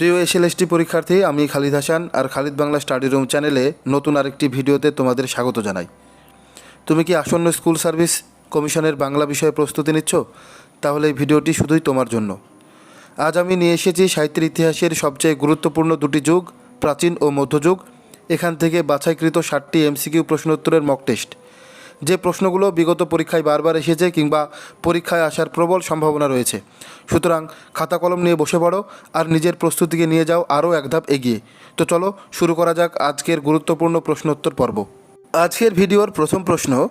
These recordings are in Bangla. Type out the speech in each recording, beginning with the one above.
প্রিয় এসএলএসটি পরীক্ষার্থী, আমি খালিদ হাসান আর খালিদ বাংলা স্টাডি রুম চ্যানেলে নতুন আরেকটি ভিডিওতে তোমাদের স্বাগত জানাই। তুমি কি আসন্ন স্কুল সার্ভিস কমিশনের বাংলা বিষয়ে প্রস্তুতি নিচ্ছ? তাহলে এই ভিডিওটি শুধুই তোমার জন্য। আজ আমি নিয়ে এসেছি সাহিত্যের ইতিহাসের সবচেয়ে গুরুত্বপূর্ণ দুটি যুগ, প্রাচীন ও মধ্যযুগ। এখান থেকে বাছাইকৃত ষাটটি এমসিকিউ প্রশ্নোত্তরের মক টেস্ট যে প্রশ্নগুলো বিগত পরীক্ষায় বারবার এসেছে কিংবা পরীক্ষায় আসার প্রবল সম্ভাবনা রয়েছে। সুতরাং খাতা কলম নিয়ে বসে পড়ো আর নিজের প্রস্তুতিকে নিয়ে যাও আরও এক ধাপ এগিয়ে। তো চলো শুরু করা যাক আজকের গুরুত্বপূর্ণ প্রশ্নোত্তর পর্ব। আজকের ভিডিওর প্রথম প্রশ্ন,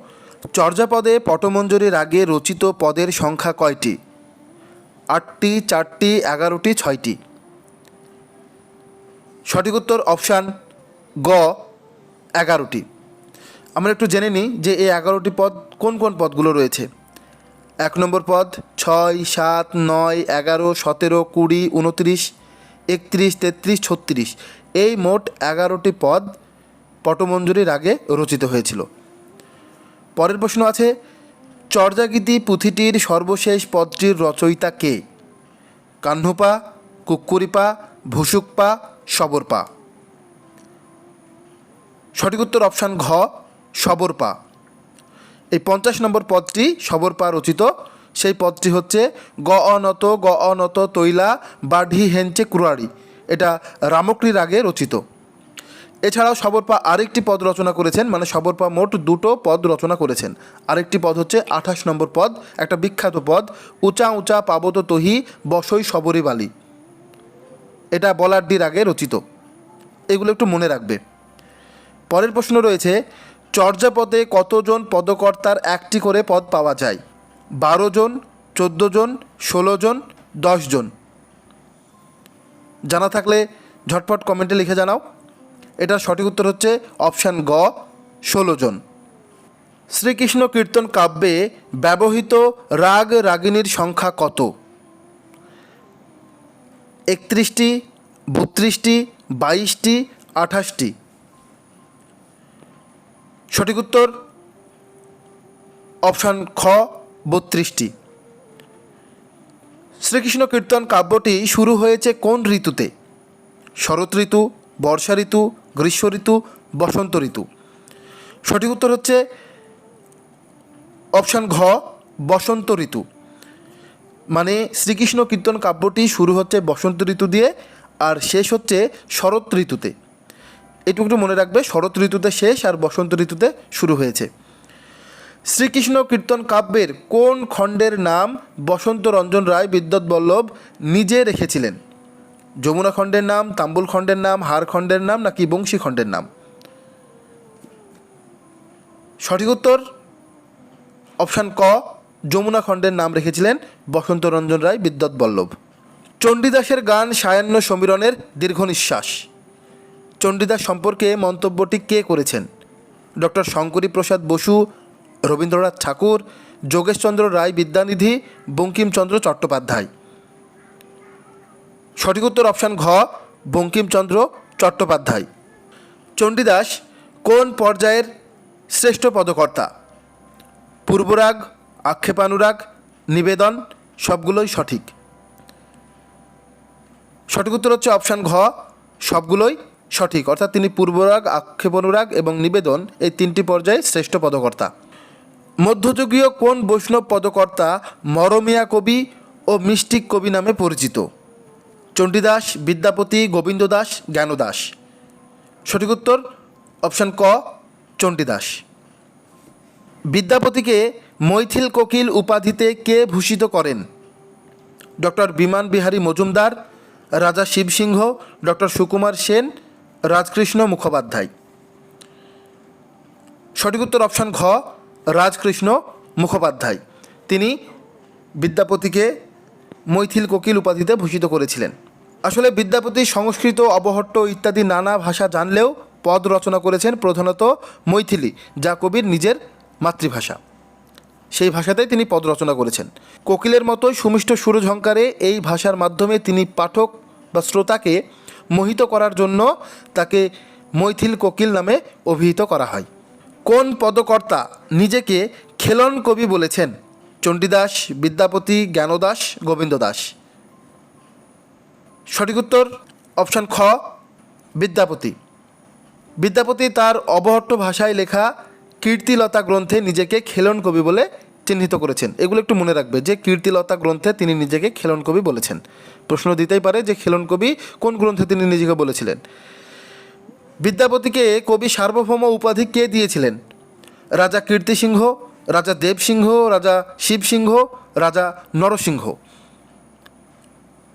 চর্যাপদে পটমঞ্জরির আগে রচিত পদের সংখ্যা কয়টি? আটটি, চারটি, এগারোটি, ছয়টি। সঠিক উত্তর অপশান গ, এগারোটি। আমরা একটু জেনে নিই যে এই এগারোটি পদ কোন কোন পদগুলো রয়েছে। এক নম্বর পদ, ছয়, সাত, নয়, এগারো, সতেরো, কুড়ি, উনত্রিশ, একত্রিশ, তেত্রিশ, ছত্রিশ। এই মোট এগারোটি পদ পটমঞ্জুরির আগে রচিত হয়েছিল। পরের প্রশ্ন আছে, চর্যাগীতি পুঁথিটির সর্বশেষ পদটির রচয়িতা কে? কাহ্নুপা কুক্কুরিপা, ভুসুকপা, সবরপা। সঠিক উত্তর অপশান ঘ সবরপা এই পঞ্চাশ নম্বর পদটি সবরপা রচিত। সেই পদটি হচ্ছে গ অনত গ অনত তৈলা বাঢি হেঞ্চে কুরাড়ি। এটা রামকরির আগে রচিত। এছাড়াও সবরপা আরেকটি পদ রচনা করেছেন মানে সবরপা মোট দুটো পদ রচনা করেছেন। আরেকটি পদ হচ্ছে আঠাশ নম্বর পদ, একটা বিখ্যাত পদ, উঁচা উঁচা পাবত তহি, বসই সবরি বালি। এটা বলারডির আগে রচিত। এগুলো একটু মনে রাখবে। পরের প্রশ্ন রয়েছে চর্যাপদে কতজন পদকর্তার একটি করে পদ পাওয়া যায়? বারো জন, চোদ্দ জন, ষোলো জন, দশ জন। জানা থাকলে ঝটপট কমেন্টে লিখে জানাও। এটার সঠিক উত্তর হচ্ছে অপশান গ, ষোলো জন। শ্রীকৃষ্ণ কীর্তন কাব্যে ব্যবহৃত রাগ রাগিনীর সংখ্যা কত? একত্রিশটি, বত্রিশটি, বাইশটি, আঠাশটি। সঠিক উত্তর অপশান খ, বত্রিশটি। শ্রীকৃষ্ণ কীর্তন কাব্যটি শুরু হয়েছে কোন ঋতুতে? শরৎ ঋতু, বর্ষা ঋতু, গ্রীষ্ম ঋতু, বসন্ত ঋতু। সঠিক উত্তর হচ্ছে অপশান ঘ, বসন্ত ঋতু। মানে শ্রীকৃষ্ণ কীর্তন কাব্যটি শুরু হচ্ছে বসন্ত ঋতু দিয়ে আর শেষ হচ্ছে শরৎ ঋতুতে। এটুকু মনে রাখবে, শরৎ ঋতুতে শেষ আর বসন্ত ঋতুতে শুরু হয়েছে। শ্রীকৃষ্ণ কীর্তন কাব্যের কোন খণ্ডের নাম বসন্ত রঞ্জন রায় বিদ্যুৎ বল্লভ নিজে রেখেছিলেন? যমুনা খণ্ডের নাম, তাম্বুল খণ্ডের নাম, হার খণ্ডের নাম নাকি বংশী খণ্ডের নাম? সঠিক উত্তর? অপশান ক, যমুনা খণ্ডের নাম রেখেছিলেন বসন্ত রঞ্জন রায় বিদ্যুৎ বল্লভ। চণ্ডীদাসের গান সায়ান্ন সমীরণের দীর্ঘ নিঃশ্বাস চণ্ডীদাস সম্পর্কে মন্তব্যটি কে করেছেন? ডক্টর শঙ্করী প্রসাদ বসু, রবীন্দ্রনাথ ঠাকুর, যোগেশচন্দ্র রায় বিদ্যানিধি, বঙ্কিমচন্দ্র চট্টোপাধ্যায়। সঠিক উত্তর অপশান ঘ, বঙ্কিমচন্দ্র চট্টোপাধ্যায়। চণ্ডীদাস কোন পর্যায়ের শ্রেষ্ঠ পদকর্তা? পূর্বরাগ, আক্ষেপানুরাগ, নিবেদন, সবগুলোই সঠিক। সঠিক উত্তর হচ্ছে অপশান ঘ, সবগুলোই সঠিক। অর্থাৎ তিনি পূর্বরাগ, আক্ষেপণুরাগ এবং নিবেদন এই তিনটি পর্যায়ে শ্রেষ্ঠ পদকর্তা। মধ্যযুগীয় কোন বৈষ্ণব পদকর্তা মরমিয়া কবি ও মিষ্টিক কবি নামে পরিচিত? চণ্ডীদাস বিদ্যাপতি, গোবিন্দ দাস জ্ঞানদাস সঠিক উত্তর, অপশান ক চণ্ডীদাস বিদ্যাপতিকে মৈথিল কোকিল উপাধিতে কে ভূষিত করেন? Doctor Biman Bihari Majumdar, Raja Shivasimha, doctor Sukumar Sen Rajkrishna Mukhopadhyay. সঠিক উত্তর অপশান ঘ, রাজকৃষ্ণ মুখোপাধ্যায়। তিনি বিদ্যাপতিকে মৈথিল কোকিল উপাধিতে ভূষিত করেছিলেন। আসলে বিদ্যাপতি সংস্কৃত, অবহট্ট ইত্যাদি নানা ভাষা জানলেও পদ রচনা করেছেন প্রধানত মৈথিলি, যা কবির নিজের মাতৃভাষা। সেই ভাষাতেই তিনি পদ রচনা করেছেন। কোকিলের মতোই সুমিষ্ট সুরঝঙ্কারে এই ভাষার মাধ্যমে তিনি পাঠক বা শ্রোতাকে মোহিত করার জন্য তাকে মৈথিল কোকিল নামে অভিহিত করা হয়। কোন পদকর্তা নিজেকে খেলন কবি বলেছেন? চণ্ডীদাস, বিদ্যাপতি, জ্ঞানদাস গোবিন্দ দাস সঠিক উত্তর, অপশান খ, বিদ্যাপতি। বিদ্যাপতি তার অবহট্ট ভাষায় লেখা কীর্তিলতা গ্রন্থে নিজেকে খেলন কবি বলে চিহ্নিত করেছেন। এগুলো একটু মনে রাখবে যে কীর্তিলতা গ্রন্থে তিনি নিজেকে খেলন কবি বলেছেন। প্রশ্ন দিতেই পারে যে খেলন কবি কোন গ্রন্থে তিনি নিজেকে বলেছিলেন? বিদ্যাপতিকে কবি সার্বভৌম উপাধি কে দিয়েছিলেন? রাজা কীর্তিসিংহ, রাজা দেবসিংহ, রাজা শিবসিংহ, রাজা নরসিংহ।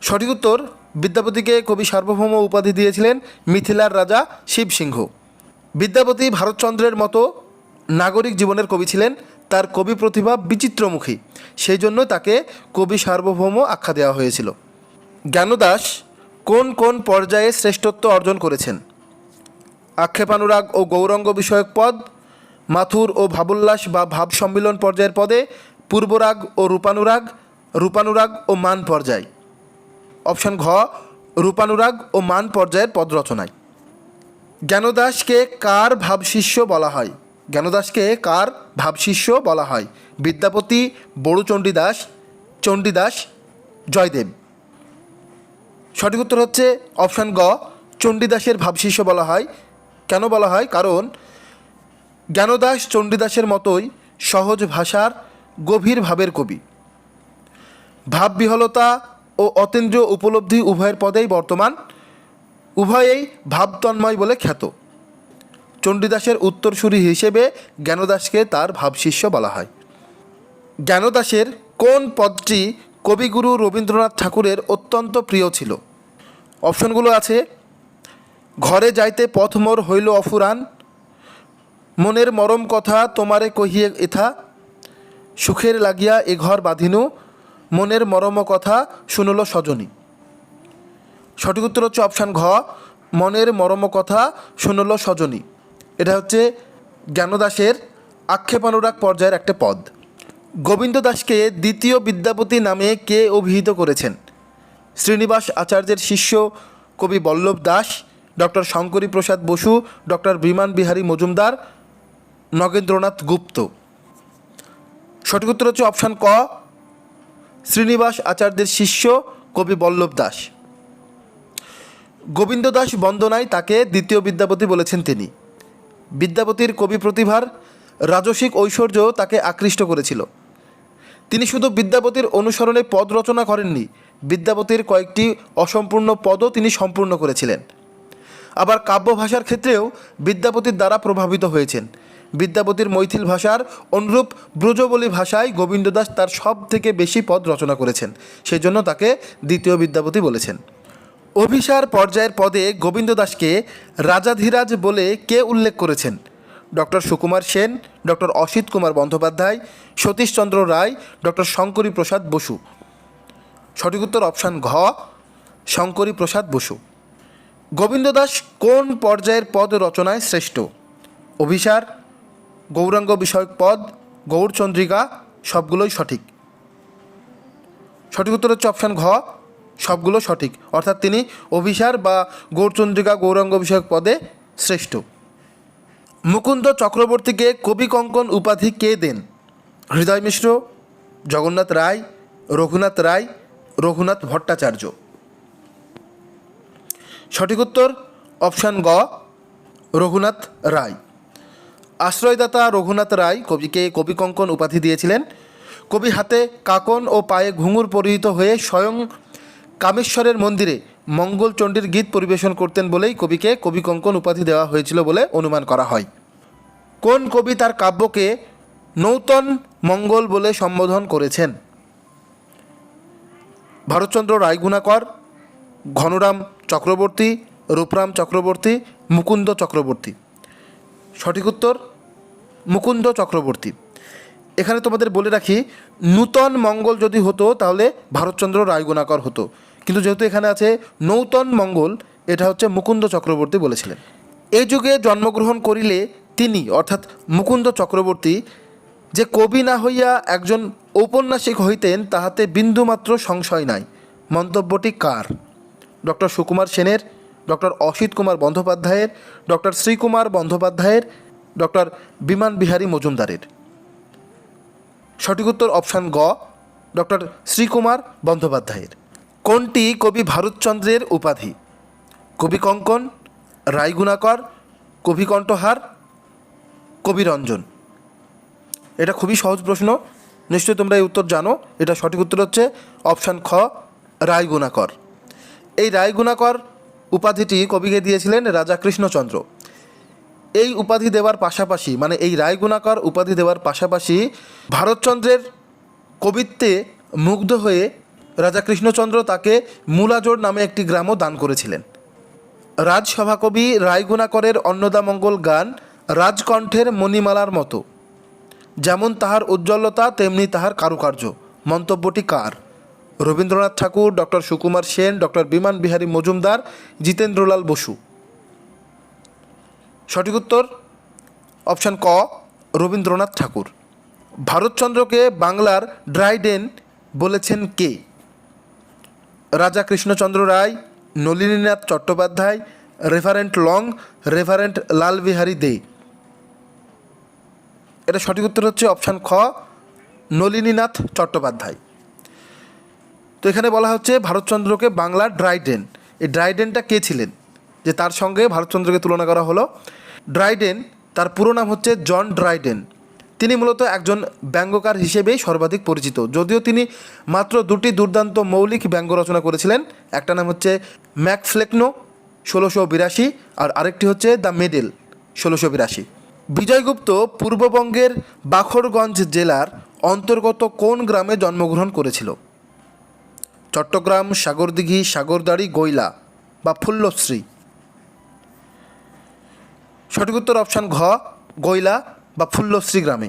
সঠিক উত্তর, বিদ্যাপতিকে কবি সার্বভৌম উপাধি দিয়েছিলেন মিথিলার রাজা শিবসিংহ। বিদ্যাপতি ভারতচন্দ্রের মতো নাগরিক জীবনের কবি ছিলেন তার কবি প্রতিভা বিচিত্রমুখী। সেই জন্য তাকে কবি সার্বভৌম আখ্যা দেওয়া হয়েছিল। জ্ঞানদাস কোন কোন পর্যায়ে শ্রেষ্ঠত্ব অর্জন করেছেন? আক্ষেপানুরাগ ও গৌরঙ্গ বিষয়ক পদ, মাথুর ও ভাবোল্লাস বা ভাব সম্মিলন পর্যায়ের পদে, পূর্বরাগ ও রূপানুরাগ রূপানুরাগ ও মান পর্যায়। অপশন ঘ, রূপানুরাগ ও মান পর্যায়ের পদ রচনায়। জ্ঞানদাসকে কার ভাবশিষ্য বলা হয়? জ্ঞানদাসকে কার ভাবশিষ্য বলা হয়? বিদ্যাপতি বড়ু চণ্ডীদাস চণ্ডীদাস, জয়দেব। সঠিক উত্তর হচ্ছে অপশান গ, চণ্ডীদাসের ভাবশিষ্য বলা হয়। কেন বলা হয়? কারণ জ্ঞানদাস চণ্ডীদাসের মতোই সহজ ভাষার গভীর ভাবের কবি। ভাববিহলতা ও অতীন্দ্রিয় উপলব্ধি উভয়ের পদেই বর্তমান, উভয়েই ভাবতন্ময় বলে খ্যাত। চণ্ডীদাসের উত্তরসূরি হিসেবে জ্ঞানদাসকে তার ভাবশিষ্য বলা হয়। জ্ঞানদাসের কোন পদটি কবিগুরু রবীন্দ্রনাথ ঠাকুরের অত্যন্ত প্রিয় ছিল? অপশনগুলো আছে, ঘরে যাইতে পথ মোর হইল অফুরান, মনের মরম কথা তোমারে কহিয়ে এথা, সুখের লাগিয়া এ ঘর বাঁধিনু, মনের মরম কথা শুনল সজনী। সঠিক উত্তর হচ্ছে অপশান ঘ, মনের মরম কথা শুনল সজনী। এটা হচ্ছে জ্ঞানদাসের আক্ষেপানুরাগ পর্যায়ের একটা পদ। গোবিন্দ দাসকে দ্বিতীয় বিদ্যাপতি নামে কে অভিহিত করেছেন? শ্রীনিবাস আচার্যের শিষ্য কবি বল্লভ দাস, ডক্টর শঙ্করী প্রসাদ বসু, ডক্টর বিমান বিহারী মজুমদার, নগেন্দ্রনাথ গুপ্ত। সঠিক উত্তর হচ্ছে অপশান ক, শ্রীনিবাস আচার্যের শিষ্য কবি বল্লভ দাস। গোবিন্দ দাস বন্দনায় তাকে দ্বিতীয় বিদ্যাপতি বলেছেন তিনি। বিদ্যাপতির কবি প্রতিভার রাজসিক ঐশ্বর্য তাকে আকৃষ্ট করেছিল। তিনি শুধু বিদ্যাপতির অনুসরণে পদ রচনা করেননি, বিদ্যাপতির কয়েকটি অসম্পূর্ণ পদও তিনি সম্পূর্ণ করেছিলেন। আবার কাব্য ভাষার ক্ষেত্রেও বিদ্যাপতির দ্বারা প্রভাবিত হয়েছেন। বিদ্যাপতির মৈথিল ভাষার অনুরূপ ব্রজবলী ভাষায় গোবিন্দ দাস তার সব থেকে বেশি পদ রচনা করেছেন সেই জন্য তাকে দ্বিতীয় বিদ্যাপতি বলেছেন। অভিসার পর্যায়ের পদে গোবিন্দ দাসকে রাজাধিরাজ বলে কে উল্লেখ করেছেন? Doctor Sukumar Sen doctor Asit Kumar Bandyopadhyay Satishchandra Ray doctor Shankari Prasad Basu. সঠিক উত্তর অপশান ঘ, শঙ্করী প্রসাদ বসু। গোবিন্দ দাস কোন পর্যায়ের পদ রচনায় শ্রেষ্ঠ? অভিসার, গৌরাঙ্গ বিষয়ক পদ গৌরচন্দ্রিকা সবগুলোই সঠিক। সঠিক উত্তর হচ্ছে অপশান ঘ সবগুলো সঠিক। অর্থাৎ তিনি অভিসার বা গৌরচন্দ্রিকা গৌরাঙ্গ বিষয়ক পদে শ্রেষ্ঠ। মুকুন্দ চক্রবর্তীকে কবি কঙ্কন উপাধি কে দেন? হৃদয় মিশ্র, জগন্নাথ রায়, রঘুনাথ রায়, রঘুনাথ ভট্টাচার্য। সঠিক উত্তর, অপশান গ, রঘুনাথ রায়। আশ্রয়দাতা রঘুনাথ রায় কবিকে কবি কঙ্কন উপাধি দিয়েছিলেন। কবি হাতে কাকন ও পায়ে ঘুঙুর পরিহিত হয়ে স্বয়ং কামেশ্বরের মন্দিরে মঙ্গলচণ্ডীর গীত পরিবেশন করতেন বলেই কবিকে কবি কঙ্কন উপাধি দেওয়া হয়েছিল বলে অনুমান করা হয়। কোন কবি তার কাব্যকে নৌতন মঙ্গল বলে সম্বোধন করেছেন? ভারতচন্দ্র রায়গুণাকর, ঘনরাম চক্রবর্তী, রূপরাম চক্রবর্তী, মুকুন্দ চক্রবর্তী। সঠিক উত্তর, মুকুন্দ চক্রবর্তী। এখানে তোমাদের বলে রাখি, নূতন মঙ্গল যদি হতো তাহলে ভারতচন্দ্র রায়গুণাকর হতো। কিন্তু যেহেতু এখানে আছে নৌতন মঙ্গল, এটা হচ্ছে মুকুন্দ চক্রবর্তী বলেছিলেন। এই যুগে জন্মগ্রহণ করিলে তিনি, অর্থাৎ মুকুন্দ চক্রবর্তী, যে কবি না হইয়া একজন ঔপন্যাসিক হইতেন, তাহাতে বিন্দুমাত্র সংশয় নাই। মন্তব্যটি কার? ডক্টর সুকুমার সেনের ডক্টর অসিত কুমার বন্দ্যোপাধ্যায়ের ডক্টর শ্রীকুমার বন্দ্যোপাধ্যায়ের ডক্টর বিমান বিহারী মজুমদারের। সঠিক উত্তর অপশান গ ডক্টর শ্রীকুমার বন্দ্যোপাধ্যায়ের। কোনটি কবি ভারতচন্দ্রের উপাধি? কবি কঙ্কন রায়গুণাকর কবি কণ্ঠহার কবিরঞ্জন এটা খুবই সহজ প্রশ্ন। নিশ্চয়ই তোমরা এই উত্তর জানো। এটা সঠিক উত্তর হচ্ছে অপশান খ রায়গুণাকর এই রায়গুণাকর উপাধিটি কবিকে দিয়েছিলেন রাজা কৃষ্ণচন্দ্র। এই উপাধি দেওয়ার পাশাপাশি মানে এই রায়গুণাকর উপাধি দেওয়ার পাশাপাশি ভারতচন্দ্রের কবিত্বে মুগ্ধ হয়ে রাজা কৃষ্ণচন্দ্র তাকে মূলাজোড় নামে একটি গ্রামও দান করেছিলেন। রাজসভাকবি রায়গুণাকরের অন্নদামঙ্গল গান রাজকণ্ঠের মণিমালার মতো। যেমন তাহার উজ্জ্বলতা, তেমনি তাহার কারুকার্য। মন্তব্যটি কার? Rabindranath Thakur doctor Sukumar Sen doctor Biman Bihari Majumdar, Jitendralal Basu. সঠিক উত্তর? অপশান ক, রবীন্দ্রনাথ ঠাকুর। ভারতচন্দ্রকে বাংলার ড্রাইডেন বলেছেন কে? Raja Krishnachandra Ray, Nalininath Chattopadhyay, reverend Long, reverend Lalbihari De. এটা সঠিক উত্তর হচ্ছে অপশান খ, নলিনীনাথ চট্টোপাধ্যায়। তো এখানে বলা হচ্ছে ভারতচন্দ্রকে বাংলার ড্রাইডেন। এই ড্রাইডেনটা কে ছিলেন? যে তার সঙ্গে ভারতচন্দ্রকে তুলনা করা হলো। ড্রাইডেন, তার পুরো নাম হচ্ছে জন ড্রাইডেন। তিনি মূলত একজন ব্যঙ্গকার হিসেবেই সর্বাধিক পরিচিত। যদিও তিনি মাত্র দুটি দুর্দান্ত মৌলিক ব্যঙ্গ রচনা করেছিলেন। একটা নাম হচ্ছে ম্যাকফ্লেকনো, ষোলোশো বিরাশি, আর আরেকটি হচ্ছে দ্য মেডেল, ষোলোশো বিরাশি। বিজয়গুপ্ত পূর্ববঙ্গের বাখরগঞ্জ জেলার অন্তর্গত কোন গ্রামে জন্মগ্রহণ করেছিল? চট্টগ্রাম, সাগরদিঘি, সাগরদাড়ি, গৈলা বা ফুল্লশ্রী। সঠিক উত্তর অপশান ঘ, গৈলা। বা ফুল্লশ্রী গ্রামে।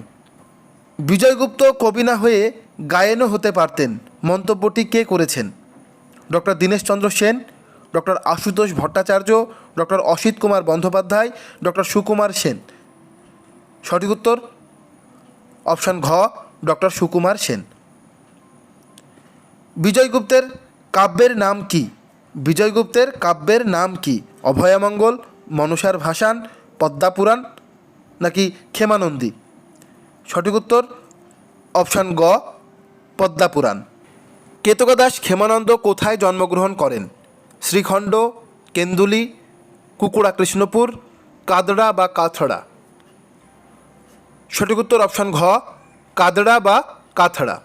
বিজয়গুপ্ত কবি না হয়ে গায়েনও হতে পারতেন মন্তব্যটি কে করেছেন? Doctor Dineshchandra Sen doctor Ashutosh Bhattacharya doctor Asit Kumar Bandyopadhyay doctor Sukumar Sen. সঠিক উত্তর? অপশান ঘ ডক্টর সুকুমার সেন। বিজয়গুপ্তের কাব্যের নাম কি? বিজয়গুপ্তের কাব্যের নাম কি? অভয়ামঙ্গল, মনসার ভাসান পদ্মাপুরাণ নাকি ক্ষেমানন্দী? সঠিক উত্তর, অপশান গ, পদ্মাপুরাণ। কেতকাদাস ক্ষেমানন্দ কোথায় জন্মগ্রহণ করেন? শ্রীখণ্ড, কেন্দুলি, কুকুড়া কৃষ্ণপুর, কাদড়া বা কাথড়া? সঠিক উত্তর, অপশান ঘ, কাদড়া বা কাথড়া।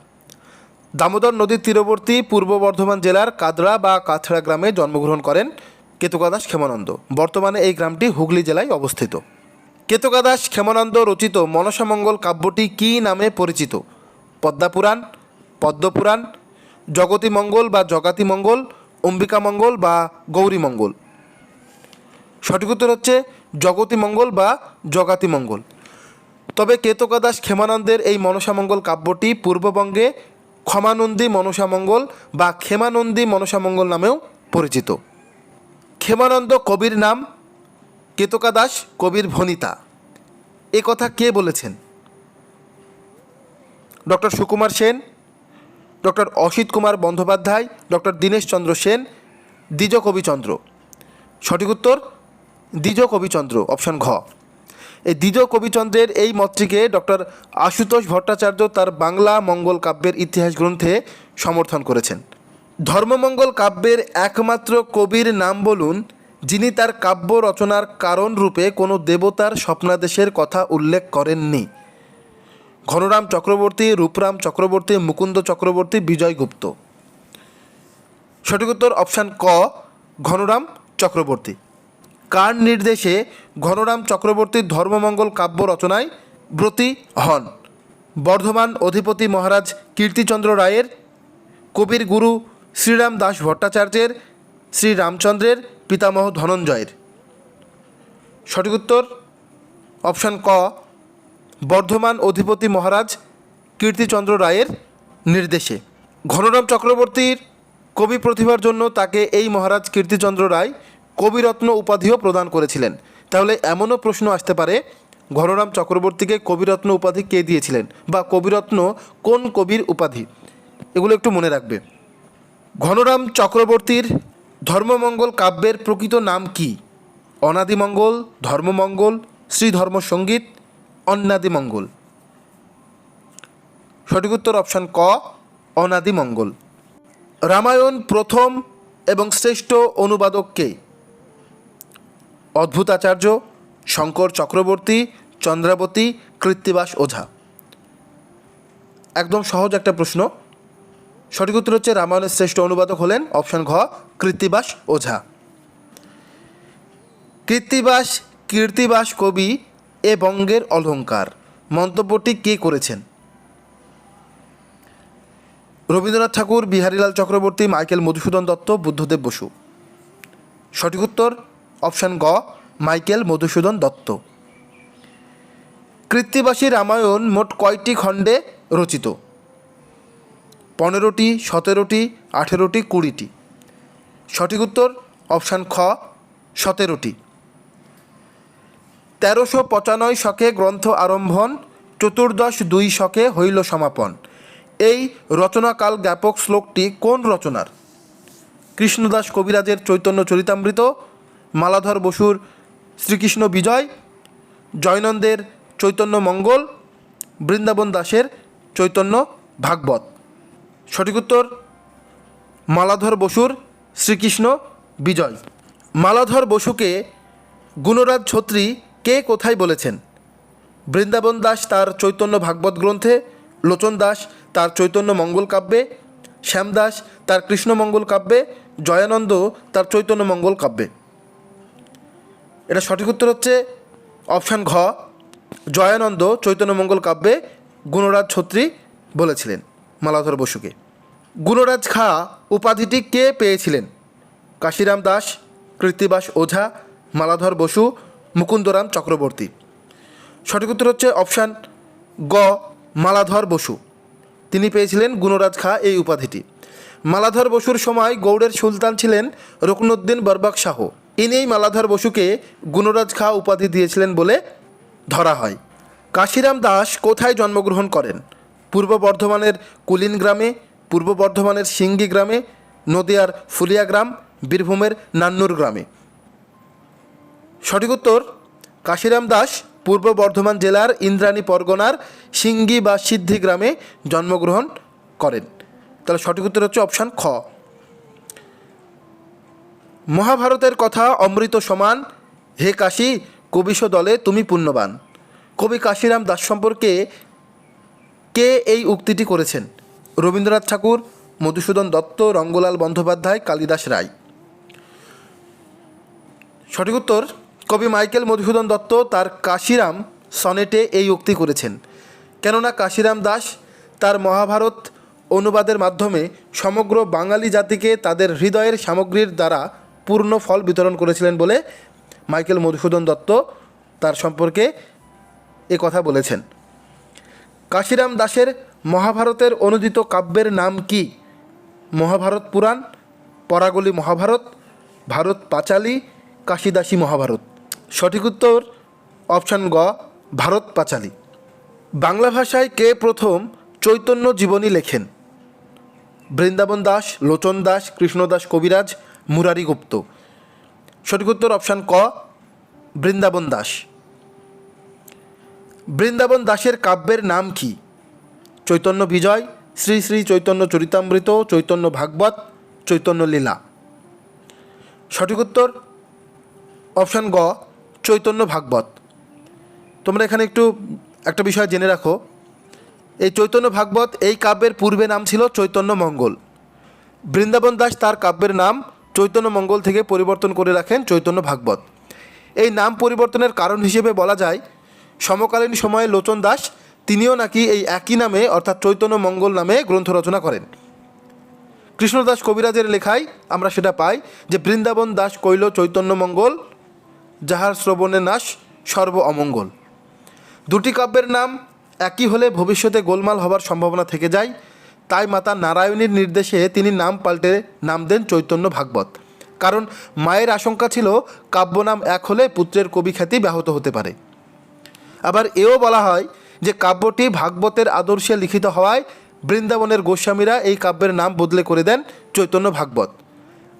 দামোদর নদীর তীরবর্তী পূর্ব বর্ধমান জেলার কাদড়া বা কাথড়া গ্রামে জন্মগ্রহণ করেন কেতুকাদাস ক্ষেমানন্দ। বর্তমানে এই গ্রামটি হুগলি জেলায় অবস্থিত। কেতুকাদাস ক্ষেমানন্দ রচিত মনসামঙ্গল কাব্যটি কী নামে পরিচিত? পদ্মাপুরাণ, পদ্মপুরাণ জগতী মঙ্গল বা জগাতি মঙ্গল অম্বিকা মঙ্গল বা গৌরী মঙ্গল সঠিক উত্তর হচ্ছে জগতী মঙ্গল বা জগাতি মঙ্গল তবে কেতকাদাস ক্ষেমানন্দের এই মনসামঙ্গল কাব্যটি পূর্ববঙ্গে ক্ষমানন্দী মনসামঙ্গল বা ক্ষেমানন্দী মনসামঙ্গল নামেও পরিচিত। ক্ষেমানন্দ কবির নাম কেতকাদাস কবির ভনিতা। এ কথা কে বলেছেন? Doctor Sukumar Sen, doctor Asit Kumar Bandyopadhyay, doctor Dineshchandra Sen Dwija Kabichandra সঠিক উত্তর দ্বিজ কবিচন্দ্র অপশন ঘ। এই দ্বিজ কবিচন্দ্রের এই মতটিকে ডক্টর আশুতোষ ভট্টাচার্য তার বাংলা মঙ্গল কাব্যের ইতিহাস গ্রন্থে সমর্থন করেছেন। ধর্মমঙ্গল কাব্যের একমাত্র কবির নাম বলুন যিনি তার কাব্য রচনার কারণ রূপে কোনো দেবতার স্বপ্নাদেশের কথা উল্লেখ করেননি। ঘনরাম চক্রবর্তী, রূপরাম চক্রবর্তী, মুকুন্দ চক্রবর্তী বিজয়গুপ্ত সঠিক উত্তর অপশান ক, ঘনরাম চক্রবর্তী। কার নির্দেশে ঘনরাম চক্রবর্তীর ধর্মমঙ্গল কাব্য রচনায় ব্রতী হন? বর্ধমান অধিপতি মহারাজ কীর্তিচন্দ্র রায়ের, কবির গুরু শ্রীরাম দাস ভট্টাচার্যের শ্রী রামচন্দ্রের পিতামহ ধনঞ্জয়ের। সঠিক উত্তর, অপশান ক, বর্ধমান অধিপতি মহারাজ কীর্তিচন্দ্র রায়ের নির্দেশে। ঘনরাম চক্রবর্তীর কবি প্রতিভার জন্য তাকে এই মহারাজ কীর্তিচন্দ্র রায় কবিরত্ন উপাধিও প্রদান করেছিলেন। তাহলে এমনও প্রশ্ন আসতে পারে, ঘনরাম চক্রবর্তীকে কবিরত্ন উপাধি কে দিয়েছিলেন বা কবিরত্ন কোন কবির উপাধি? এগুলো একটু মনে রাখবে। ঘনরাম চক্রবর্তীর ধর্মমঙ্গল কাব্যের প্রকৃত নাম কি? অনাদিমঙ্গল, ধর্মমঙ্গল শ্রীধর্ম সংগীত অন্নাদিমঙ্গল। সঠিক উত্তর অপশান ক, অনাদিমঙ্গল। রামায়ণ প্রথম এবং শ্রেষ্ঠ অনুবাদক কে? অদ্ভুতাচার্য, শঙ্কর চক্রবর্তী, চন্দ্রাবতী, কৃত্তিবাস ওঝা। একদম সহজ একটা প্রশ্ন। সঠিক উত্তর হচ্ছে রামায়ণের শ্রেষ্ঠ অনুবাদক হলেন অপশন ঘ, কৃত্তিবাস ওঝা। কৃত্তিবাস, কীর্তিবাস কবি এ বঙ্গের অলঙ্কার। মন্তব্যটি কে করেছেন? রবীন্দ্রনাথ ঠাকুর, বিহারীলাল চক্রবর্তী, মাইকেল মধুসূদন দত্ত, বুদ্ধদেব বসু। সঠিক উত্তর, অপশান গ, মাইকেল মধুসূদন দত্ত। কৃত্তিবাসী রামায়ণ মোট কয়টি খণ্ডে রচিত? পনেরোটি, সতেরোটি, আঠেরোটি, কুড়িটি। সঠিক উত্তর, অপশান খ, সতেরোটি। তেরোশো পঁচানয় শকে গ্রন্থ আরম্ভন চতুর্দশ দুই শকে হইল সমাপন। এই রচনাকাল জ্ঞাপক শ্লোকটি কোন রচনার? কৃষ্ণদাস কবিরাজের চৈতন্য চরিতামৃত, মালাধর বসুর শ্রীকৃষ্ণ বিজয়, জয়নন্দের চৈতন্য মঙ্গল, বৃন্দাবন দাসের চৈতন্য ভাগবত। সঠিক উত্তর, মালাধর বসুর শ্রীকৃষ্ণ বিজয়। মালাধর বসুকে গুণরাজ ছত্রী কে কোথায় বলেছেন? বৃন্দাবন দাস তার চৈতন্য ভাগবত গ্রন্থে, লোচন দাস তার চৈতন্য মঙ্গল কাব্যে শ্যামদাস তার কৃষ্ণমঙ্গল কাব্যে, জয়ানন্দ তার চৈতন্য মঙ্গল কাব্যে। এটা সঠিক উত্তর হচ্ছে অপশান ঘ, জয়ানন্দ চৈতন্য মঙ্গল কাব্যে গুণরাজ ছত্রী বলেছিলেন। মালাধর বসুকে। গুণরাজ খা, উপাধিটি কে পেয়েছিলেন? কাশিরাম দাস, কৃত্তিবাস ওঝা, মালাধর বসু, মুকুন্দরাম চক্রবর্তী। সঠিক উত্তর হচ্ছে অপশান গ, মালাধর বসু। তিনি পেয়েছিলেন গুণরাজ খা এই উপাধিটি। মালাধর বসুর সময় গৌড়ের সুলতান ছিলেন রকনুদ্দিন বরবাক শাহ। ইনিই মালাধর বসুকে গুণরাজ খা উপাধি দিয়েছিলেন বলে ধরা হয়। কাশিরাম দাস কোথায় জন্মগ্রহণ করেন? পূর্ব বর্ধমানের কুলিন গ্রামে, পূর্ব বর্ধমানের সিঙ্গি গ্রামে, নদিয়ার ফুলিয়া গ্রাম, বীরভূমের নান্নুর গ্রামে। সঠিক উত্তর, কাশিরাম দাস, পূর্ব বর্ধমান জেলার ইন্দ্রাণী পরগনার সিঙ্গি বা সিদ্ধি গ্রামে জন্মগ্রহণ করেন। তাহলে সঠিক উত্তর হচ্ছে অপশান খ। মহাভারতের কথা অমৃত সমান, হে কাশী কবিশ দলে তুমি পুণ্যবান। কবি কাশিরাম দাস সম্পর্কে কে এই উক্তিটি করেছেন? রবীন্দ্রনাথ ঠাকুর, মধুসূদন দত্ত, রঙ্গলাল বন্দ্যোপাধ্যায়, কালিদাস রায়। সঠিক উত্তর, কবি মাইকেল মধুসূদন দত্ত তার কাশিরাম সনেটে এই উক্তি করেছেন। কেননা কাশিরাম দাস তার মহাভারত অনুবাদের মাধ্যমে সমগ্র বাঙালি জাতিকে তাদের হৃদয়ের সামগ্রীর দ্বারা পূর্ণ ফল বিতরণ করেছিলেন বলে মাইকেল মধুসূদন দত্ত তার সম্পর্কে এ কথা বলেছেন। কাশিরাম দাসের মহাভারতের অনুদিত কাব্যের নাম কি? মহাভারত পুরাণ, পরাগলি মহাভারত, ভারত পাঁচালী, কাশিদাসী মহাভারত। সঠিক উত্তর, অপশান গ, ভারত পাঁচালী। বাংলা ভাষায় কে প্রথম চৈতন্য জীবনী লেখেন? বৃন্দাবন দাস, লোচন দাস কৃষ্ণদাস কবিরাজ মুরারি গুপ্ত সঠিক উত্তর, অপশান ক, বৃন্দাবন দাস। বৃন্দাবন দাসের কাব্যের নাম কি? চৈতন্য বিজয়, শ্রী শ্রী চৈতন্য চরিতামৃত, চৈতন্য ভাগবত, চৈতন্য লীলা। সঠিক উত্তর? অপশান গ, চৈতন্য ভাগবত। তোমরা এখানে একটু, একটা বিষয় জেনে রাখো। এই চৈতন্য ভাগবত, এই কাব্যের পূর্বে নাম ছিল চৈতন্য মঙ্গল। বৃন্দাবন দাস তার কাব্যের নাম চৈতন্য মঙ্গল থেকে পরিবর্তন করে রাখেন চৈতন্য ভাগবত। এই নাম পরিবর্তনের কারণ হিসেবে বলা যায় সমকালীন সময়ে লোচন দাস, তিনিও নাকি এই একই নামে, অর্থাৎ চৈতন্য মঙ্গল নামে গ্রন্থ রচনা করেন। কৃষ্ণদাস কবিরাজের লেখায় আমরা সেটা পাই যে, বৃন্দাবন দাস কৈল চৈতন্য মঙ্গল, যাহার শ্রবণে নাশ সর্ব অমঙ্গল। দুটি কাব্যের নাম একই হলে ভবিষ্যতে গোলমাল হবার সম্ভাবনা থেকে যায়। তাই মাতা নারায়ণীর নির্দেশে তিনি নাম পাল্টে নাম দেন চৈতন্য ভাগবত। কারণ মায়ের আশঙ্কা ছিল, কাব্যনাম এক হলে পুত্রের কবি খ্যাতি ব্যাহত হতে পারে। আবার এও বলা হয় যে কাব্যটি ভাগবতের আদর্শে লিখিত হওয়ায় বৃন্দাবনের গোস্বামীরা এই কাব্যের নাম বদলে করে দেন চৈতন্য ভাগবত।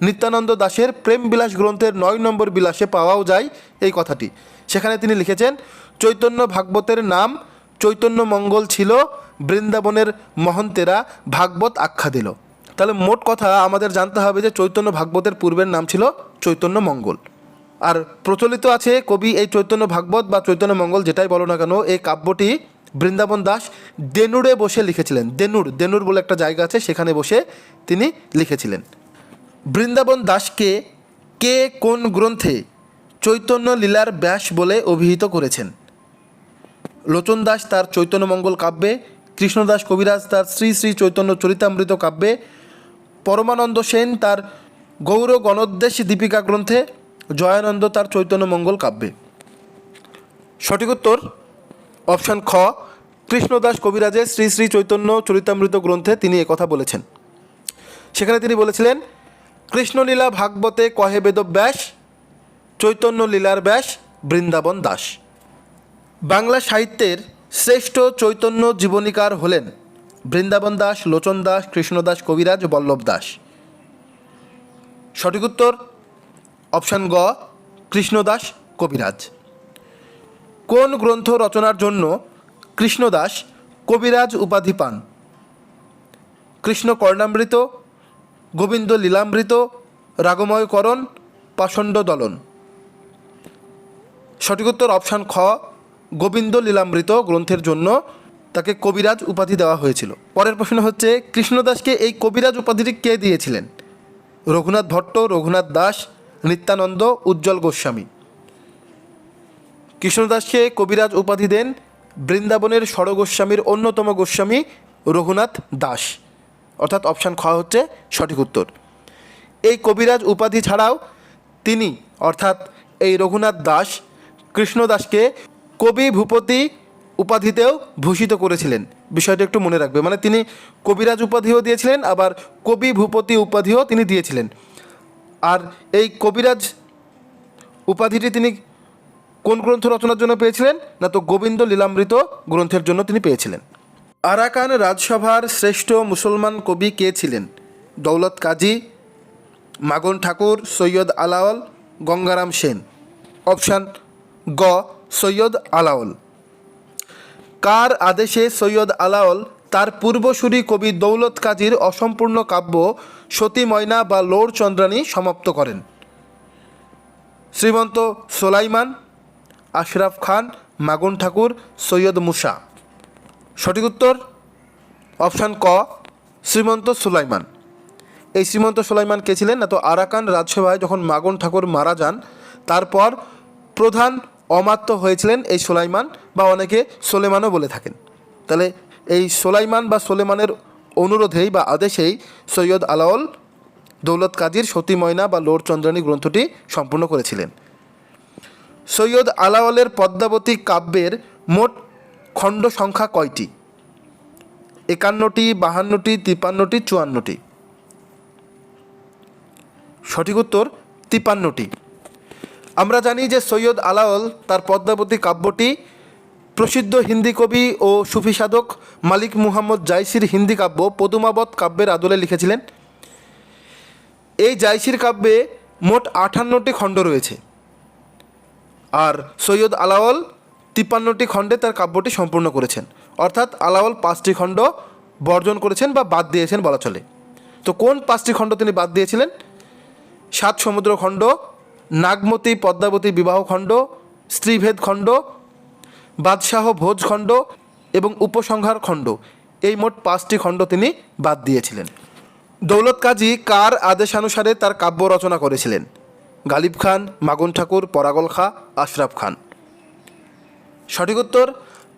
নিত্যানন্দ দাশের প্রেম বিলাস গ্রন্থের নয় নম্বর বিলাসে পাওয়াও যায় এই কথাটি। সেখানে তিনি লিখেছেন, চৈতন্য ভাগবতের নাম চৈতন্য মঙ্গল ছিল, বৃন্দাবনের মহন্তেরা ভাগবত আখ্যা দিল। তাহলে মোট কথা আমাদের জানতে হবে যে চৈতন্য ভাগবতের পূর্বের নাম ছিল চৈতন্য মঙ্গল। আর প্রচলিত আছে কবি এই চৈতন্য ভাগবত বা চৈতন্য মঙ্গল যেটাই বলো না কেন, এই কাব্যটি বৃন্দাবন দাস দেনুরে বসে লিখেছিলেন। দেনুর দেনুর বলে একটা জায়গা আছে, সেখানে বসে তিনি লিখেছিলেন। বৃন্দাবন দাসকে কে কোন গ্রন্থে চৈতন্য লীলার ব্যাস বলে অভিহিত করেছেন? লোচন দাস তার চৈতন্যমঙ্গল কাব্যে কৃষ্ণদাস কবিরাজ তার শ্রী শ্রী চৈতন্য চরিতামৃত কাব্যে, পরমানন্দ সেন তার গৌর গণোদ্দেশ দীপিকা গ্রন্থে জয়ানন্দ তার চৈতন্য মঙ্গল কাব্যে। সঠিক উত্তর, অপশান খ, কৃষ্ণদাস কবিরাজের শ্রী শ্রী চৈতন্য চরিতামৃত গ্রন্থে তিনি একথা বলেছেন। সেখানে তিনি বলেছিলেন, কৃষ্ণলীলা ভাগবতে কহে বেদব্যাস, চৈতন্য লীলার ব্যাস বৃন্দাবন দাস। বাংলা সাহিত্যের শ্রেষ্ঠ চৈতন্য জীবনীকার হলেন বৃন্দাবন দাস, লোচন দাস, কৃষ্ণদাস কবিরাজ, বল্লভ দাস। সঠিক উত্তর অপশান গ, কৃষ্ণদাস কবিরাজ। কোন গ্রন্থ রচনার জন্য কৃষ্ণদাস কবিরাজ উপাধি পান? কৃষ্ণ কর্ণামৃত গোবিন্দ লীলামৃত রাগময়করণ পাষণ্ড দলন সঠিক উত্তর অপশান খ গোবিন্দ লীলামৃত গ্রন্থের জন্য তাকে কবিরাজ উপাধি দেওয়া হয়েছিল। পরের প্রশ্ন হচ্ছে, কৃষ্ণদাসকে এই কবিরাজ উপাধিটি কে দিয়েছিলেন? রঘুনাথ ভট্ট, রঘুনাথ দাস নিত্যানন্দ উজ্জ্বল গোস্বামী। কৃষ্ণদাসকে কবিরাজ উপাধি দেন বৃন্দাবনের ষড়গোস্বামীর অন্যতম গোস্বামী রঘুনাথ দাস। অর্থাৎ অপশান খ হচ্ছে সঠিক উত্তর। এই কবিরাজ উপাধি ছাড়াও তিনি, অর্থাৎ এই রঘুনাথ দাস কৃষ্ণদাসকে কবি ভূপতি উপাধিতেও ভূষিত করেছিলেন। বিষয়টা একটু মনে রাখবে। মানে তিনি কবিরাজ উপাধিও দিয়েছিলেন, আবার কবি ভূপতি উপাধিও তিনি দিয়েছিলেন। আর এই কবিরাজ উপাধিটি তিনি কোন গ্রন্থ রচনার জন্য পেয়েছিলেন? না তো গোবিন্দ লীলামৃত গ্রন্থের জন্য তিনি পেয়েছিলেন। আরাকান রাজসভার শ্রেষ্ঠ মুসলমান কবি কে ছিলেন? দৌলত কাজী, মাগন ঠাকুর, সৈয়দ আলাওল গঙ্গারাম সেন। অপশান গ, সৈয়দ আলাওল কার আদেশে সৈয়দ আলাওল তার পূর্বসূরি কবি দৌলত কাজীর অসম্পূর্ণ কাব্য সতী ময়না বা লোর চন্দ্রানী সমাপ্ত করেন। শ্রীমন্ত সোলাইমান, আশরাফ খান, মাগুন ঠাকুর, সৈয়দ মুসা। সঠিক উত্তর? অপশান ক, শ্রীমন্ত সুলাইমান। এই শ্রীমন্ত সুলাইমান কে ছিলেন? না তো আরাকান রাজসভায় যখন মাগন ঠাকুর মারা যান, তারপর প্রধান অমাত্য হয়েছিলেন এই সুলাইমান বা অনেকে সোলেমানও বলে থাকেন। তাহলে এই সোলাইমান বা সোলেমানের অনুরোধেই বা আদেশেই সৈয়দ আলাওল দৌলত কাজীর সতী ময়না বা লোর চন্দ্রানী গ্রন্থটি সম্পূর্ণ করেছিলেন। সৈয়দ আলাওয়ালের পদ্মাবতী কাব্যের মোট খণ্ড সংখ্যা কয়টি? একান্নটি, বাহান্নটি তিপান্নটি চুয়ান্নটি। সঠিক উত্তর তিপান্নটি আমরা জানি যে সৈয়দ আলাওল তার পদ্মাবতী কাব্যটি প্রসিদ্ধ হিন্দি কবি ও সুফি সাধক মালিক মুহাম্মদ জাইসির হিন্দি কাব্য পদুমাবত কাব্যের আদলে লিখেছিলেন, এই জাইসির কাব্যে মোট আটান্নটি খণ্ড রয়েছে। আর সৈয়দ আলাওয়াল তিপ্পান্নটি খণ্ডে তার কাব্যটি সম্পূর্ণ করেছেন। অর্থাৎ আলাওয়াল পাঁচটি খণ্ড বর্জন করেছেন বা বাদ দিয়েছেন বলা চলে। তো কোন পাঁচটি খণ্ড তিনি বাদ দিয়েছিলেন? সাত সমুদ্র খণ্ড, নাগমতী পদ্মাবতী বিবাহ খণ্ড, স্ত্রীভেদ খণ্ড বাদশাহ ভোজ খণ্ড এবং উপসংহার খণ্ড, এই মোট পাঁচটি খণ্ড তিনি বাদ দিয়েছিলেন। দৌলত কাজী কার আদেশানুসারে তার কাব্য রচনা করেছিলেন, গালিব খান, মাগুন ঠাকুর, পরাগল খা, আশরাফ খান। সঠিক উত্তর,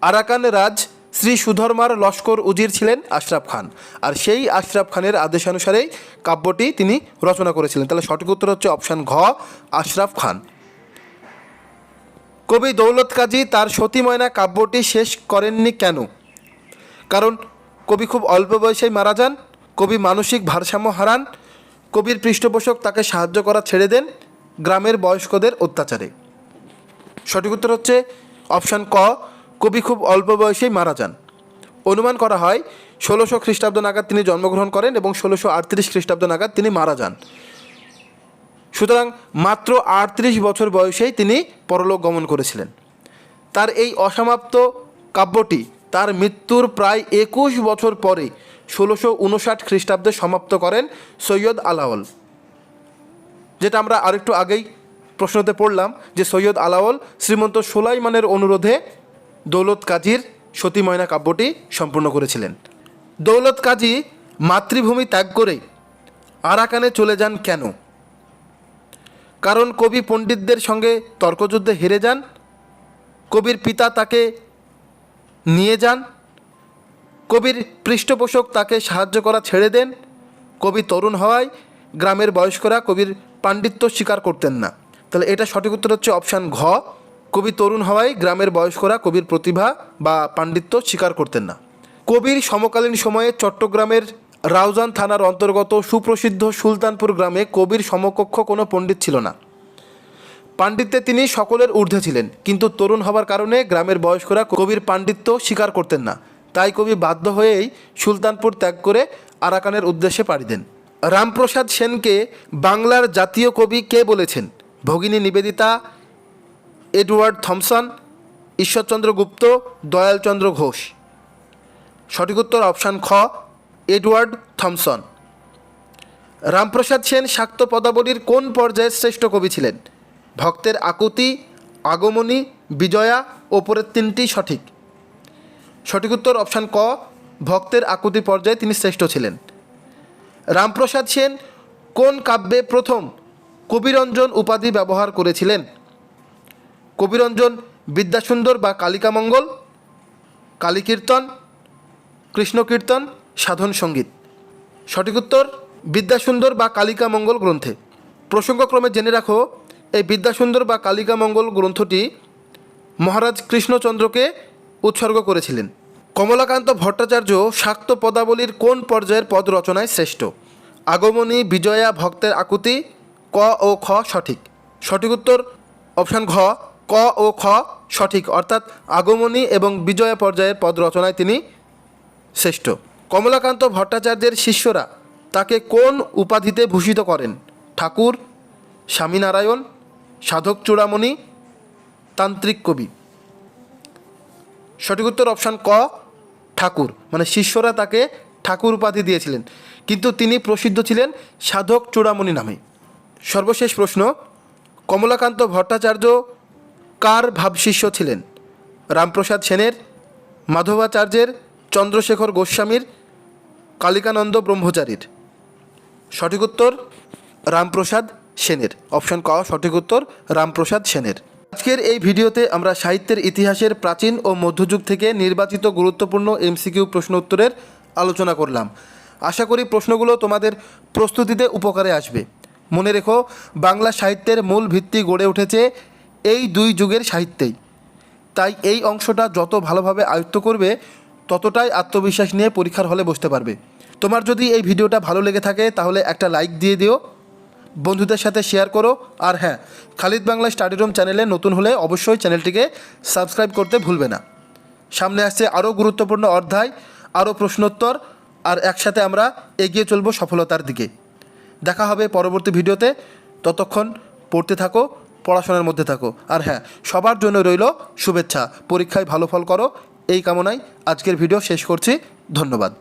আরাকান রাজ শ্রী সুধর্মার লস্কর উজির ছিলেন আশরাফ খান, আর সেই আশরাফ খানের আদেশানুসারেই কাব্যটি তিনি রচনা করেছিলেন। তাহলে সঠিক উত্তর হচ্ছে অপশান ঘ, আশরাফ খান। কবি দৌলত কাজী তার সতী ময়না কাব্যটি শেষ করেননি কেন? কারণ কবি খুব অল্প বয়সেই মারা যান, কবি মানসিক ভারসাম্য হারান, কবির পৃষ্ঠপোষক তাকে সাহায্য করা ছেড়ে দেন গ্রামের বয়স্কদের অত্যাচারে। সঠিক উত্তর হচ্ছে অপশান ক, কবি খুব অল্প বয়সেই মারা যান। অনুমান করা হয়, ষোলোশো খ্রিস্টাব্দ নাগাদ তিনি জন্মগ্রহণ করেন এবং ষোলোশো আটত্রিশ খ্রিস্টাব্দ নাগাদ তিনি মারা যান। সুতরাং মাত্র আটত্রিশ বছর বয়সেই তিনি পরলোক গমন করেছিলেন। তার এই অসমাপ্ত কাব্যটি তার মৃত্যুর প্রায় একুশ বছর পরে ষোলোশো উনষাট খ্রিস্টাব্দে সমাপ্ত করেন সৈয়দ আলাওল। যেটা আমরা আরেকটু আগেই প্রশ্নতে পড়লাম যে সৈয়দ আলাওল শ্রীমন্ত সোলাইমানের অনুরোধে দৌলত কাজীর সতী ময়না কাব্যটি সম্পূর্ণ করেছিলেন। দৌলত কাজী মাতৃভূমি ত্যাগ করে আরাকানে চলে যান কেন? কারণ কবি পণ্ডিতদের সঙ্গে তর্কযুদ্ধে হেরে যান, কবির পিতা তাকে নিয়ে যান, কবির পৃষ্ঠপোষক তাকে সাহায্য করা ছেড়ে দেন, কবি তরুণ হওয়ায় গ্রামের বয়স্করা কবির পাণ্ডিত্য স্বীকার করতেন না। তাহলে এটা সঠিক উত্তর হচ্ছে অপশান ঘ। কবি তরুণ হওয়ায় গ্রামের বয়স্করা কবির প্রতিভা বা পাণ্ডিত্য স্বীকার করতেন না। কবির সমকালীন সময়ে চট্টগ্রামের রাউজান থানার অন্তর্গত সুপ্রসিদ্ধ সুলতানপুর গ্রামে কবির সমকক্ষ কোনো পণ্ডিত ছিল না। পাণ্ডিত্যে তিনি সকলের ঊর্ধ্বে ছিলেন, কিন্তু তরুণ হবার কারণে গ্রামের বয়স্করা কবির পাণ্ডিত্য স্বীকার করতেন না। তাই কবি বাধ্য হয়েই সুলতানপুর ত্যাগ করে আরাকানের উদ্দেশ্যে পাড়ি দেন। রামপ্রসাদ সেনকে বাংলার জাতীয় কবি কে বলেছেন? ভগিনী নিবেদিতা এডওয়ার্ড থমসন, ঈশ্বরচন্দ্র গুপ্ত, দয়ালচন্দ্র ঘোষ। সঠিক উত্তর অপশান খ এডওয়ার্ড থমসন। রামপ্রসাদ সেন শাক্ত পদাবলীর কোন পর্যায়ের শ্রেষ্ঠ কবি ছিলেন? ভক্তের আকুতি, আগমনী, বিজয়া, ওপরের তিনটি সঠিক। সঠিক উত্তর অপশান ক, ভক্তের আকুতি পর্যায়ে তিনি শ্রেষ্ঠ ছিলেন। রামপ্রসাদ সেন কোন কাব্যে প্রথম কবিরঞ্জন উপাধি ব্যবহার করেছিলেন? কবিরঞ্জন বিদ্যাসুন্দর বা কালিকামঙ্গল, কালীকীর্তন, কৃষ্ণকীর্তন সাধন সংগীত। সঠিক উত্তর, বিদ্যাসুন্দর বা কালিকা মঙ্গল গ্রন্থে। প্রসঙ্গক্রমে জেনে রাখো, এই বিদ্যাসুন্দর বা কালিকা মঙ্গল গ্রন্থটি মহারাজ কৃষ্ণচন্দ্রকে উৎসর্গ করেছিলেন। কমলাকান্ত ভট্টাচার্য শাক্ত পদাবলীর কোন পর্যায়ের পদ রচনায় শ্রেষ্ঠ? আগমনী, বিজয়া, ভক্তের আকুতি, ক ও খ সঠিক। সঠিক উত্তর, অপশান ঘ, ক ও খ সঠিক। অর্থাৎ আগমনী এবং বিজয়া পর্যায়ের পদ রচনায় তিনি শ্রেষ্ঠ। কমলাকান্ত ভট্টাচার্যের শিষ্যরা তাকে কোন উপাধিতে ভূষিত করেন? ঠাকুর, স্বামীনারায়ণ, সাধক চূড়ামণি, তান্ত্রিক কবি। সঠিক উত্তর অপশান ক, ঠাকুর। মানে শিষ্যরা তাকে ঠাকুর উপাধি দিয়েছিলেন। কিন্তু তিনি প্রসিদ্ধ ছিলেন সাধক চূড়ামণি নামে। সর্বশেষ প্রশ্ন, কমলাকান্ত ভট্টাচার্য কার ভাবশিষ্য ছিলেন? রামপ্রসাদ সেনের, মাধবাচার্যের, চন্দ্রশেখর গোস্বামীর কালিকানন্দ ব্রহ্মচারীর। সঠিক উত্তর, রামপ্রসাদ সেনের। অপশন ক, সঠিক উত্তর, রামপ্রসাদ সেনের। আজকের এই ভিডিওতে আমরা সাহিত্যের ইতিহাসের প্রাচীন ও মধ্যযুগ থেকে নির্বাচিত গুরুত্বপূর্ণ এমসিকিউ প্রশ্ন উত্তরের আলোচনা করলাম। আশা করি প্রশ্নগুলো তোমাদের প্রস্তুতিতে উপকারে আসবে। মনে রেখো, বাংলা সাহিত্যের মূল ভিত্তি গড়ে উঠেছে এই দুই যুগের সাহিত্যেই। তাই এই অংশটা যত ভালোভাবে আয়ত্ত করবে, ততটাই আত্মবিশ্বাস নিয়ে পরীক্ষার হলে বসতে পারবে। তোমার যদি এই ভিডিওটা ভালো লেগে থাকে, তাহলে একটা লাইক দিয়ে দিও, বন্ধুদের সাথে শেয়ার করো, আর হ্যাঁ খালিদ বাংলা স্টাডি রুম চ্যানেলে নতুন হলে অবশ্যই চ্যানেলটিকে সাবস্ক্রাইব করতে ভুলবে না। সামনে আসছে আরও গুরুত্বপূর্ণ অধ্যায় আরও প্রশ্নোত্তর, আর একসাথে আমরা এগিয়ে চলবো সফলতার দিকে। দেখা হবে পরবর্তী ভিডিওতে, ততক্ষণ পড়তে থাকো, পড়াশোনার মধ্যে থাকো। আর হ্যাঁ সবার জন্য রইল শুভেচ্ছা। পরীক্ষায় ভালো ফল করো, এই কামনায় আজকের ভিডিও শেষ করছি। ধন্যবাদ।